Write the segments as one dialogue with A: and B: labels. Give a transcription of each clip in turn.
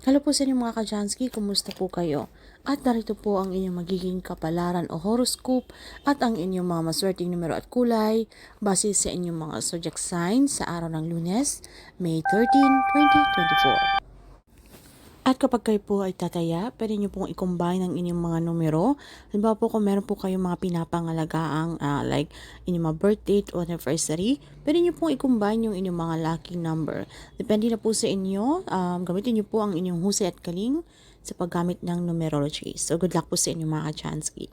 A: Hello po sa inyo mga kajansky, kumusta po kayo? At narito po ang inyong magiging kapalaran o horoscope at ang inyong mga maswerteng numero at kulay base sa inyong mga zodiac sign sa araw ng lunes, May 13, 2024. At kapag kayo po ay tataya, pwede nyo pong i-combine ang inyong mga numero. Halimbawa po kung meron po kayong mga pinapangalagaang ah, like inyong mga birth date o anniversary, pwede nyo pong i-combine yung inyong mga lucky number. Depende na po sa inyo. Um, gamitin nyo po ang inyong husay at kaling sa paggamit ng numerology. So good luck po sa inyong mga Chansky.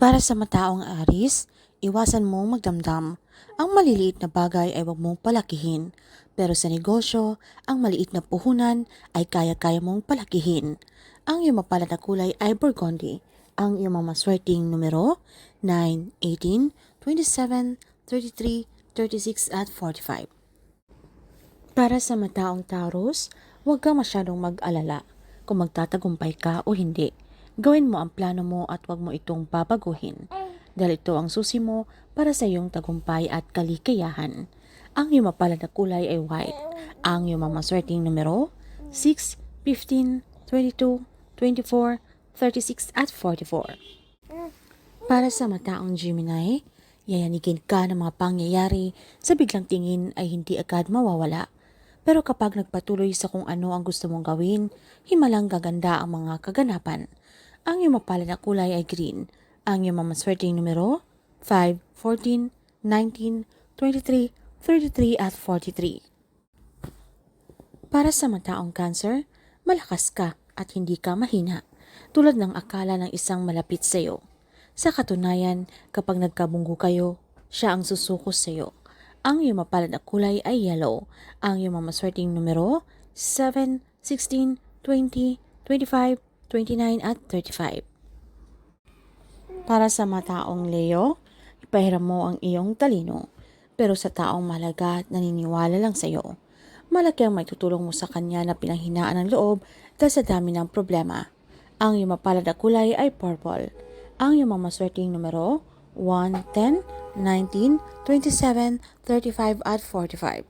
A: Para sa mataong aris, iwasan mong magdamdam. Ang maliliit na bagay ay huwag mong palakihin. Pero sa negosyo, ang maliit na puhunan ay kaya-kaya mong palakihin. Ang iyong mapalad na kulay ay burgundy. Ang iyong mamaswerteng numero 9, 18, 27, 33, 36 at 45. Para sa mataong Taurus, huwag ka masyadong mag-alala kung magtatagumpay ka o hindi. Gawin mo ang plano mo at huwag mo itong babaguhin. Dahil ito ang susi mo para sa iyong tagumpay at kalikayahan. Ang iyong mapalad na kulay ay white. Ang iyong mamaswerteng numero 6, 15, 22, 24, 36 at 44. Para sa mataong Gemini, yayanigin ka ng mga pangyayari sa biglang tingin ay hindi agad mawawala. Pero kapag nagpatuloy sa kung ano ang gusto mong gawin, himalang gaganda ang mga kaganapan. Ang iyong mapalad na kulay ay green. Ang iyong mamaswerteng numero 5, 14, 19, 23, 33 at 43. Para sa mataong cancer, malakas ka at hindi ka mahina, tulad ng akala ng isang malapit sa iyo. Sa katunayan, kapag nagkabunggo kayo, siya ang susuko sa iyo. Ang iyong mapalad na kulay ay yellow. Ang iyong mamaswerteng numero 7, 16, 20, 25, 29 at 35. Para sa mataong Leo, ipahiram mo ang iyong talino. Pero sa taong malaga at naniniwala lang sa iyo, malaki ang maitutulong mo sa kanya na pinanghinaan ng loob dahil sa dami ng problema. Ang iyong mapalad na kulay ay purple. Ang iyong mamaswerteng numero 1, 10, 19, 27, 35 at 45.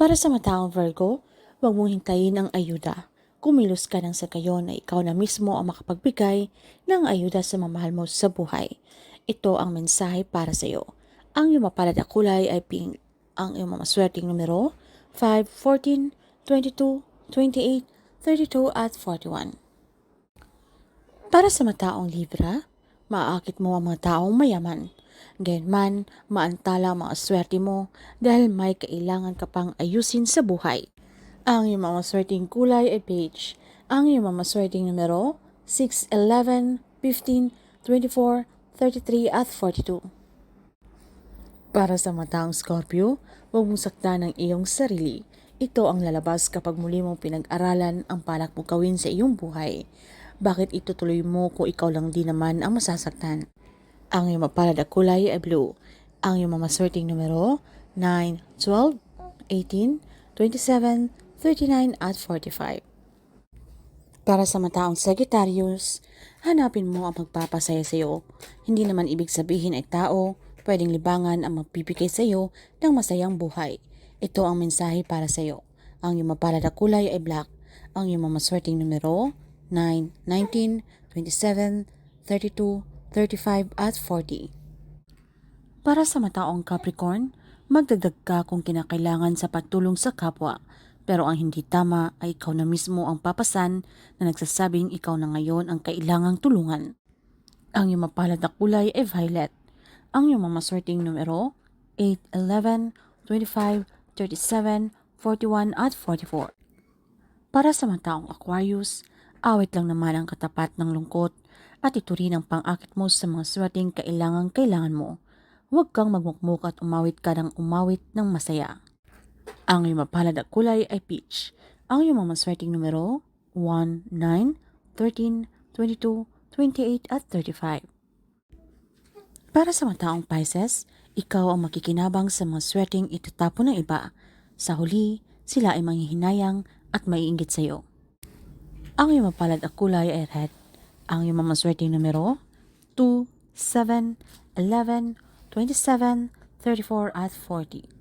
A: Para sa mataong Virgo, huwag mong hintayin ang ayuda. Kumilos ka ng sa kayo na ikaw na mismo ang makapagbigay ng ayuda sa mamahal mo sa buhay. Ito ang mensahe para sa iyo. Ang iyong mapalad na kulay ay pink. Ang iyong mamaswerteng numero 5, 14, 22, 28, 32 at 41. Para sa mataong Libra, maaakit mo ang mga taong mayaman. Gayunman, maantala ang mga swerte mo dahil may kailangan ka pang ayusin sa buhay. Ang iyong mga swerteng kulay ay beige. Ang iyong mga swerteng numero 6, 11, 15, 24, 33 at 42. Para sa mataong Scorpio, huwag mong saktan ang iyong sarili. Ito ang lalabas kapag muli mong pinag-aralan ang balak mo gawin sa iyong buhay. Bakit itutuloy mo kung ikaw lang din naman ang masasaktan? Ang iyong mapalad kulay ay blue. Ang iyong mamaswerteng numero 9, 12, 18, 27, 39 at 45. Para sa mataong Sagittarius, hanapin mo ang magpapasaya sa iyo. Hindi naman ibig sabihin ay tao, pwedeng libangan ang magbibigay sa iyo ng masayang buhay. Ito ang mensahe para sa iyo. Ang iyong mapalad na kulay ay black. Ang iyong mamaswerteng numero 9, 19, 27, 32, 35 at 40. Para sa mataong Capricorn, magdagdag ka kung kinakailangan sa pagtulong sa kapwa. Pero ang hindi tama ay ikaw na mismo ang papasan na nagsasabing ikaw na ngayon ang kailangang tulungan. Ang iyong mapalad na kulay ay violet. Ang iyong mamaswerteng numero 8, 11, 25, 37, 41 at 44. Para sa mataong Aquarius, awit lang naman ang katapat ng lungkot at ito rin ang pang-akit mo sa mga swerteng kailangang kailangan mo. Huwag kang magmukmuk at umawit ka ng umawit ng masaya. Ang iyong mapalad na kulay ay peach. Ang iyong mga maswerteng numero 1, 9, 13, 22, 28 at 35. Para sa mataong Pisces, ikaw ang makikinabang sa mga swerteng itatapon ng iba. Sa huli, sila ay manghihinayang at maiinggit sa iyo. Ang iyong mapalad na kulay ay red. Ang iyong mamaswerteng numero 2, 7, 11, 27, 34 at 40.